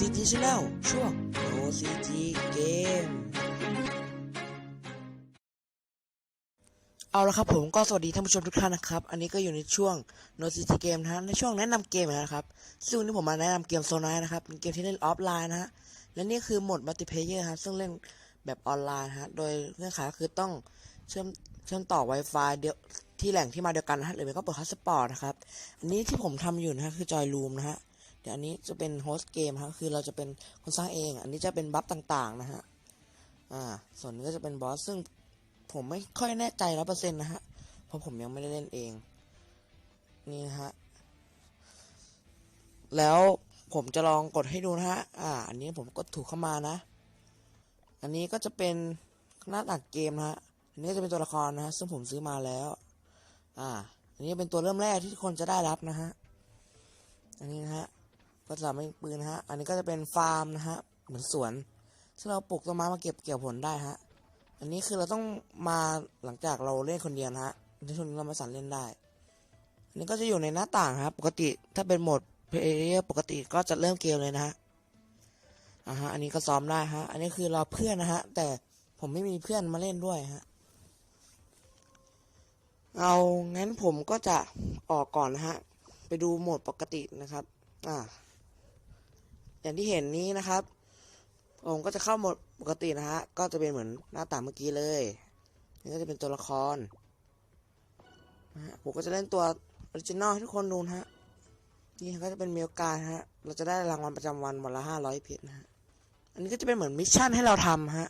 CG Channel ช่วง No CG Game เอาละครับผมก็สวัสดีท่านผู้ชมทุกท่านนะครับ อันนี้ก็อยู่ในช่วง No CG Game นะฮะในช่วงแนะนำเกมนะครับ ซึ่งวันนี้ผมมาแนะนำเกมโซน i นะครับเป็นเกมที่เล่นออฟไลน์นะฮะและนี่คือโหมดมัลติเพเยอร์ครับซึ่งเล่นแบบออนไลน์ฮะโดยเงื่อนไขก็คือต้องเชื่อมเชื่อมต่อ Wi-Fi เดียวที่แหล่งที่มาเดียวกันนะฮะหรือไม่ก็เปิดฮอตสปอร์ตนะครับ อันนี้ที่ผมทำอยู่นะฮะคือจอยรูมนะฮะ ดี๋ยวอันนี้จะเป็นโฮสต์เกมครับคือเราจะเป็นคนสร้างเอง อันนี้จะเป็นบัฟต่างๆนะฮะอ่าส่วนนี้ก็จะเป็นบอสซึ่งผมไม่ค่อยแน่ใจร้อยเปอร์เซ็นต์นะฮะเพราะผมยังไม่ได้เล่นเอง นี่นะฮะแล้วผมจะลองกดให้ดูนะฮะ อ่า อันนี้ผมกดถูกเข้ามานะ อันนี้ก็จะเป็นหน้าตัดเกมนะฮะ อันนี้จะเป็นตัวละครนะฮะ ซึ่งผมซื้อมาแล้ว อ่า อันนี้เป็นตัวเริ่มแรกที่ทุกคนจะได้รับนะฮะ อันนี้นะฮะ ก็จะไม่ปืนนะฮะ อันนี้ก็จะเป็นฟาร์มนะฮะ เหมือนสวน ซึ่งเราปลูกต้นไม้มาเก็บเกี่ยวผลได้ฮะ อันนี้คือเราต้องมาหลังจากเราเล่นคนเดียวนะฮะในช่วงนี้เรามาสั่นเล่นได้ อันนี้ก็จะอยู่ในหน้าต่างครับ ปกติถ้าเป็นโหมดเพลเยอร์ปกติก็จะเริ่มเกมเลยนะฮะ อ่าฮะ อันนี้ก็ซ้อมได้ฮะ อันนี้คือรอเพื่อนนะฮะ แต่ผมไม่มีเพื่อนมาเล่นด้วยฮะ เอางั้นผมก็จะออกก่อนนะฮะ ไปดูโหมดปกตินะครับ อ่า อย่างที่เห็นนี้นะครับ ผมก็จะเข้าโหมดปกตินะฮะ ก็จะเป็นเหมือนหน้าต่างเมื่อกี้เลย นี่ก็จะเป็นตัวละครนะฮะผมก็จะเล่นตัวออริจินอลให้ทุกคนดูนะฮะ นี่ก็จะเป็นเมลการฮะ เราจะได้รางวัลประจำวันวันละห้าร้อยเพชรนะฮะ อันนี้ก็จะเป็นเหมือนมิชชั่นให้เราทำฮะ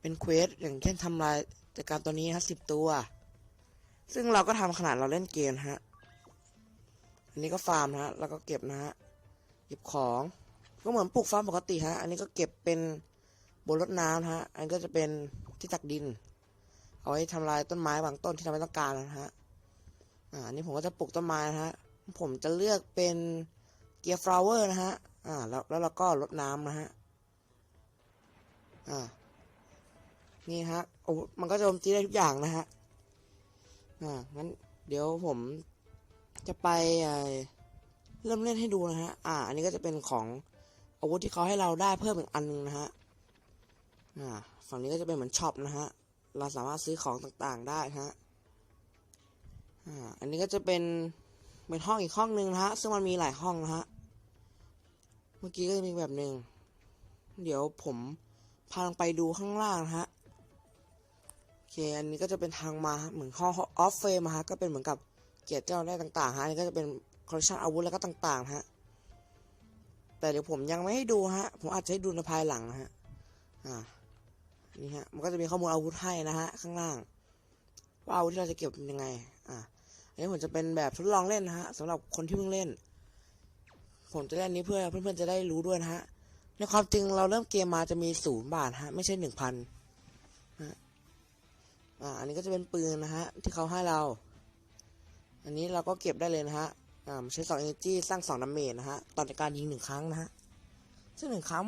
เป็นเควสอย่างเช่นทำลายจัดการตัวนี้ฮะสิบตัว ซึ่งเราก็ทำขนาดเราเล่นเกมฮะ อันนี้ก็ฟาร์มนะฮะ แล้วก็เก็บนะฮะ เก็บของ ก็เหมือนปลูกฟาร์มปกติฮะ อันนี้ก็เก็บเป็นบนรถน้ำนะฮะ อันก็จะเป็นที่ตักดิน เอาไว้ทำลายต้นไม้บางต้นที่เราไม่ต้องการนะฮะ อ่าอันนี้ผมก็จะปลูกต้นไม้นะฮะ ผมจะเลือกเป็นเกียร์ฟลาวเวอร์นะฮะ อ่า แล้วแล้วเราก็รดน้ำนะฮะ อ่า นี่ฮะ โอ้ มันก็จะโจมตีได้ทุกอย่างนะฮะ อ่า งั้นเดี๋ยวผมจะไปอ่อ เริ่มเล่นให้ดูนะฮะ อ่า อันนี้ก็จะเป็นของอาวุธที่เขาให้เราได้เพิ่มอีกอันนึงนะฮะ อ่า ฝั่งนี้ก็จะเป็นเหมือนช็อปนะฮะ เราสามารถซื้อของต่างๆได้ฮะ อ่า อันนี้ก็จะเป็น เป็นห้องอีกห้องหนึ่งนะฮะ ซึ่งมันมีหลายห้องนะฮะ เมื่อกี้ก็จะมีแบบหนึ่ง เดี๋ยวผมพาลงไปดูข้างล่างนะฮะ โอเค อันนี้ก็จะเป็นทางมาเหมือนห้องออฟเฟรมฮะ ก็เป็นเหมือนกับเกียรติที่เราได้ต่างๆฮะ อันนี้ก็จะเป็น คอลเลคชันอาวุธแล้วก็ต่างๆฮะแต่เดี๋ยวผมยังไม่ให้ดูฮะ ผมอาจจะให้ดูในภายหลังนะฮะ อ่า นี่ฮะ มันก็จะมีข้อมูลอาวุธให้นะฮะ ข้างล่าง ว่าอาวุธที่เราจะเก็บเป็นยังไง อ่า อันนี้ผมจะเป็นแบบทดลองเล่นนะฮะสำหรับคนที่เพิ่งเล่น ผมจะเล่นนี้เพื่อเพื่อนๆจะได้รู้ด้วยนะฮะ ในความจริงเราเริ่มเกมมาจะมีศูนย์บาทฮะ ไม่ใช่หนึ่งพันฮะ อ่า อันนี้ก็จะเป็นปืนนะฮะ ที่เขาให้เรา อันนี้เราก็เก็บได้เลยนะฮะ อ่าใช้สอง energy สร้างสองดาเมจนะฮะตอนในการยิงหนึ่งครั้งนะฮะซึ่งหนึ่งครั้ง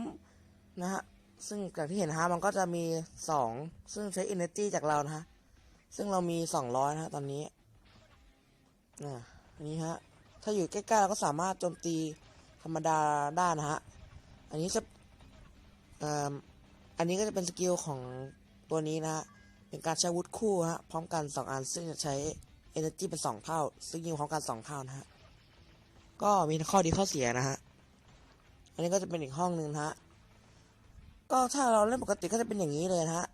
นะฮะซึ่งจากที่เห็นนะฮะมันก็จะมีสองซึ่งใช้ energy จากเรานะฮะซึ่งเรามีสองร้อยนะฮะตอนนี้อ่าอันนี้ฮะถ้าอยู่ใกล้ๆเราก็สามารถโจมตีธรรมดาได้นะฮะอันนี้จะอ่าอันนี้ก็จะเป็นสกิลของตัวนี้นะฮะเป็นการใช้วุธคู่ฮะพร้อมกันสองอันซึ่งจะใช้ energy เป็นสองเท่า ซึ่งยิงพร้อมกันสองเท่านะฮะ ก็มีข้อดีข้อเสียนะฮะ อันนี้ก็จะเป็นอีกห้องหนึ่งนะฮะ ก็ถ้าเราเล่นปกติก็จะเป็นอย่างนี้เลยนะฮะ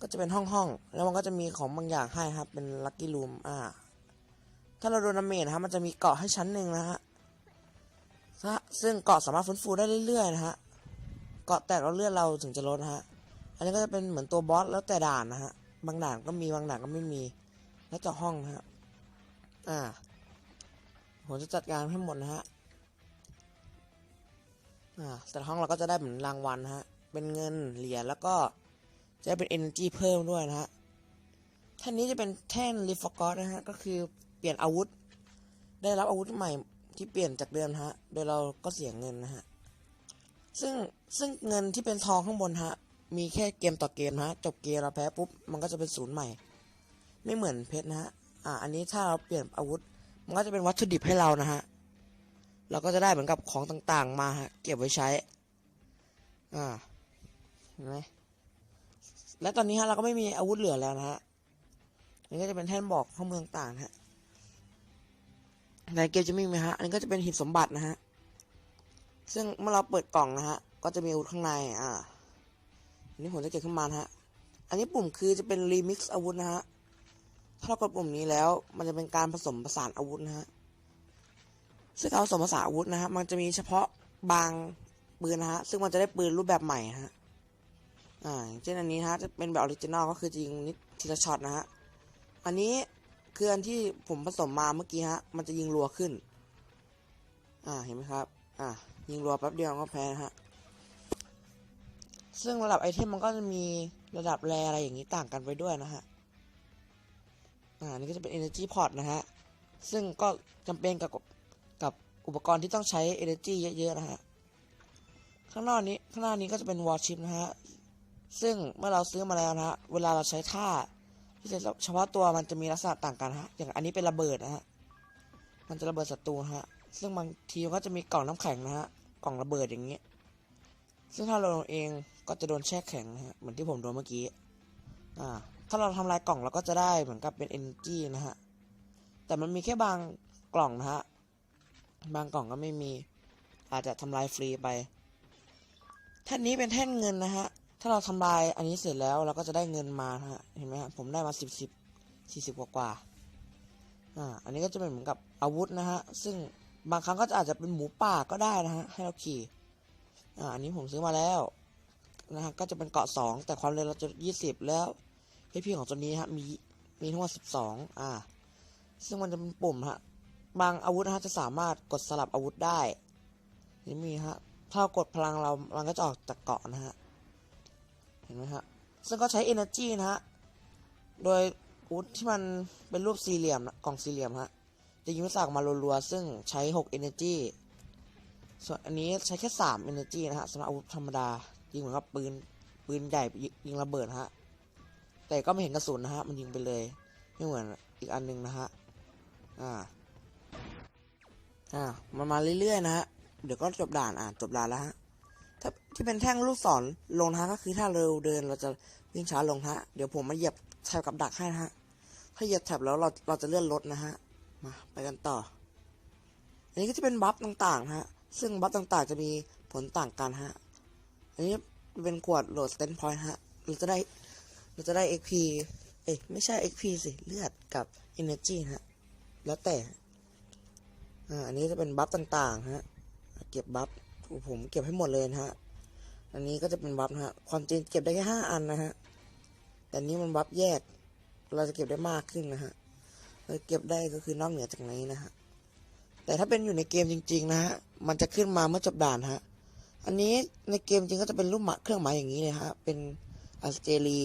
ก็จะเป็นห้องห้องแล้วมันก็จะมีของบางอย่างให้ครับ เป็นลั c กี้ o ูมอ่า ถ้าเราโดนดาเมจนะครับมันจะมีเกาะให้ชั้นหนึ่งนะฮะ ซึ่งเกาะสามารถฟื้นฟูได้เรื่อยๆนะฮะ เกาะแตกเราเลือดเราถึงจะลดนะฮะ อันนี้ก็จะเป็นเหมือนตัวบอสแล้วแต่ด่านนะฮะ บางด่านก็มีบางด่านก็ไม่มี แล้วแต่ห้องนะฮะ อ่า ผมจะจัดการให้หมดนะฮะอ่าแต่ละห้องเราก็จะได้เหมือนรางวัลนะฮะ เป็นเงินเหรียญแล้วก็จะได้เป็น energy เพิ่มด้วยนะฮะท่นนี้จะเป็นแท่นรีฟอกอสนะฮะ ก็คือเปลี่ยนอาวุธ ได้รับอาวุธใหม่ที่เปลี่ยนจากเดิมฮะ โดยเราก็เสียเงินนะฮะ ซึ่งซึ่งเงินที่เป็นทองข้างบนฮะ มีแค่เกมต่อเกมนะฮะ จบเกมเราแพ้ปุ๊บ มันก็จะเป็นศูนย์ใหม่ ไม่เหมือนเพชรนะฮะ อ่า อันนี้ถ้าเราเปลี่ยนอาวุธ มันก็จะเป็นวัตถุดิบให้เรานะฮะ เราก็จะได้เหมือนกับของต่างๆ มาเก็บไว้ใช้ อ่า เห็นไหมและตอนนี้ฮะเราก็ไม่มีอาวุธเหลือแล้วนะฮะนี่ก็จะเป็นแท่นบอกข้อมูลต่างๆฮะในเกมจะมีไหมฮะ อันนี้ก็จะเป็นหีบสมบัตินะฮะ ซึ่งเมื่อเราเปิดกล่องนะฮะ ก็จะมีอาวุธข้างใน อ่าอันนี้ผมจะเก็บขึ้นมานะฮะ อันนี้ปุ่มคือจะเป็นรีมิกซ์อาวุธนะฮะ ถ้าเรากดปุ่มนี้แล้ว มันจะเป็นการผสมผสานอาวุธนะฮะซึ่งการผสมผสานอาวุธนะฮะมันจะมีเฉพาะบางปืนนะฮะซึ่งมันจะได้ปืนรูปแบบใหม่ฮะอ่าเช่นอันนี้นะฮะจะเป็นแบบออริจินอลก็คือจะยิงนิดทีละช็อตนะฮะอันนี้คืออันที่ผมผสมมาเมื่อกี้ฮะมันจะยิงรัวขึ้น อ่าเห็นไหมครับ อ่ายิงรัวแป๊บเดียวก็แพ้นะฮะซึ่งระดับไอเทมมันก็จะมีระดับแรอะไรอย่างนี้ต่างกันไปด้วยนะฮะ อ่านี่ก็จะเป็น energy pot นะฮะ ซึ่งก็จำเป็นกับกับอุปกรณ์ที่ต้องใช้ energy เยอะๆนะฮะ ข้างนอกนี้ข้างหน้านี้ก็จะเป็น warship นะฮะ ซึ่งเมื่อเราซื้อมาแล้วนะฮะ เวลาเราใช้ท่าที่จะเฉพาะตัวมันจะมีลักษณะต่างกันฮะ อย่างอันนี้เป็นระเบิดนะฮะ มันจะระเบิดศัตรูฮะ ซึ่งบางทีก็จะมีกล่องน้ำแข็งนะฮะ กล่องระเบิดอย่างนี้ย ซึ่งถ้าเราเองก็จะโดนแช่แข็งนะฮะ เหมือนที่ผมโดนเมื่อกี้ อ่า ถ้าเราทำลายกล่องเราก็จะได้เหมือนกับเป็น energy นะฮะ แต่มันมีแค่บางกล่องนะฮะ บางกล่องก็ไม่มี อาจจะทำลายฟรีไป แท่นนี้เป็นแท่นเงินนะฮะ ถ้าเราทำลายอันนี้เสร็จแล้วเราก็จะได้เงินมาะฮะ เห็นไหมฮะ ผมได้มาสิบสิบสี่สิบกว่ากว่าอ่า อันนี้ก็จะเป็นเหมือนกับอาวุธนะฮะ ซึ่งบางครั้งก็จะอาจจะเป็นหมูป่าก็ได้นะฮะ ให้เราขี่อ่า อันนี้ผมซื้อมาแล้วนะฮะ ก็จะเป็นเกาะสองแต่ความเร็วเราจะยี่สิบแล้ว เพี่ของตัวนี้ฮะมีมีทั้งหมดสิบสองอ่า ซึ่งมันจะเป็นปุ่มฮะ บางอาวุธฮะจะสามารถกดสลับอาวุธได้ นี่มีฮะ ถ้ากดพลังเรามันก็จะออกจากเกาะนะฮะ เห็นไหมฮะ ซึ่งก็ใช้ energy นะฮะ โดยอาวุธที่มันเป็นรูปสี่เหลี่ยมกล่องสี่เหลี่ยมฮะ จะยิงวิสากมารัวๆ ซึ่งใช้ 6 energy ส่วนอันนี้ใช้แค่ 3 energy นะฮะสำหรับอาวุธธรรมดา ยิงเหมือนกับปืนปืนใหญ่ยิงระเบิดฮะ แต่ก็ไม่เห็นกระสุนนะฮะ มันยิงไปเลย ไม่เหมือนอีกอันหนึงนะฮะ อ่า อ่า มันมาเรื่อยๆนะฮะ เดี๋ยวก็จบด่านอ่านจบด่านแล้วฮะ ถ้าที่เป็นแท่งลูกศรลงนะฮะก็คือถ้าเราเดินเราจะวิ่งช้าลงฮะ เดี๋ยวผมมาเหยียบแถบกับดักให้นะฮะ ถ้าเหยียบแถบแล้วเราเราจะเลื่อนรถนะฮะ มาไปกันต่อ อันนี้ก็จะเป็นบัฟต่างๆนะฮะ ซึ่งบัฟต่างๆจะมีผลต่างกันฮะ อันนี้เป็นขวดโหลดสเตนพอยต์ฮะเราจะได้ เราจะได้ XP เอ้ยไม่ใช่ XP สิเลือดกับ Energy ฮะ แล้วแต่ อ่า อันนี้จะเป็นบัฟต่างๆ ฮะ เก็บบัฟผมเก็บให้หมดเลยนะฮะ อันนี้ก็จะเป็นบัฟนะฮะ ความจริงเก็บได้แค่ห้าอันนะฮะ แต่นี้มันบัฟแยก เราจะเก็บได้มากขึ้นนะฮะเราเก็บได้ก็คือนอกเหนือจากนี้นะฮะ แต่ถ้าเป็นอยู่ในเกมจริง ๆ นะฮะ มันจะขึ้นมาเมื่อจบด่านฮะ อันนี้ในเกมจริงก็จะเป็นรูปหมาเครื่องหมายอย่างนี้เลยฮะ เป็นอัสเตรี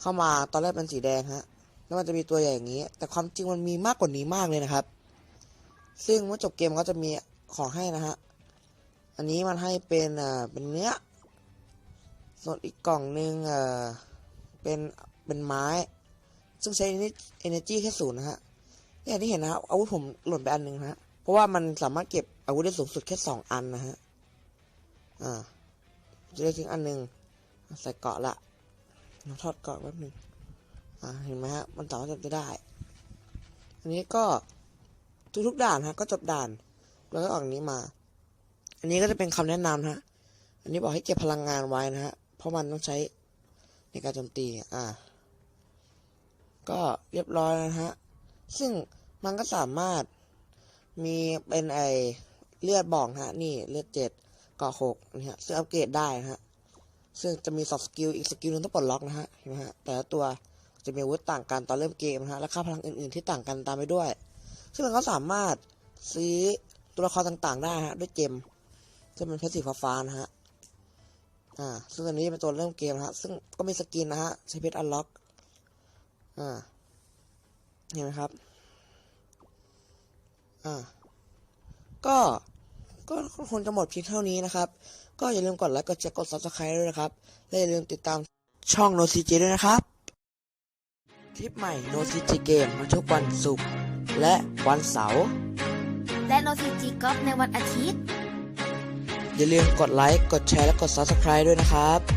เข้ามาตอนแรกเป็นสีแดงฮะแล้วมันจะมีตัวใหญ่อย่างนี้ แต่ความจริงมันมีมากกว่านี้มากเลยนะครับ ซึ่งเมื่อจบเกมก็จะมีของให้นะฮะอันนี้มันให้เป็นอ่าเป็นเนื้อ ส่วนอีกกล่องหนึ่งเอ่อเป็นเป็นไม้ ซึ่งใช้ energy แค่ศูนย์นะฮะอย่างที่เห็นนะฮะอาวุธผมหล่นไปอันหนึ่งนะฮะเพราะว่ามันสามารถเก็บอาวุธได้สูงสุดแค่สองอันนะฮะอ่าจะได้ทิ้งอันหนึ่งใส่เกาะละ เราทอดเกาะแป๊บหนึ่งอ่าเห็นไหมฮะมันสามารถจะได้ อันนี้ก็ทุกๆด่านฮะก็จบด่าน แล้วก็ออกนี้มา อันนี้ก็จะเป็นคำแนะนำฮะ อันนี้บอกให้เก็บพลังงานไว้นะฮะ เพราะมันต้องใช้ในการโจมตี อ่า ก็เรียบร้อยนะฮะ ซึ่งมันก็สามารถมีเป็นไอเลือดบอกนะฮะ นี่เลือดเจ็ดเกาะหกนี่ฮะซึ่งอัปเกรดได้นะฮะ ซึ่งจะมีสอบสกิลอีกสกิลหนึงต้องปลดล็อกนะฮะเห็นไหมฮะแต่ละตัวจะมีอาวุธต่างกันตอนเริ่มเกมนะฮะและค่าพลังอื่นๆที่ต่างกันตามไปด้วย ซึ่งมันก็สามารถซื้อตัวละครต่างๆได้ฮะด้วยเกมจะเป็นเพชรสีฟ้านะฮะอ่าซึ่งตัวนี้เป็นตัวเริ่มเกมนะฮะซึ่งก็มีสกินนะฮะใช้เพชรอันล็อกอ่าเห็นไหมครับอ่าก็ก็คงจะหมดเพียงเท่านี้นะครับ ก็อย่าลืมกดไลค์กดแชร์กด subscribe ด้วยนะครับ และอย่าลืมติดตามช่อง No CJ ด้วยนะครับ คลิปใหม่ No CJ Game มาทุกวันศุกร์และวันเสาร์และโนซีจีกอล์ฟในวันอาทิตย์ อย่าลืมกดไลค์กดแชร์และกด Subscribe ด้วยนะครับ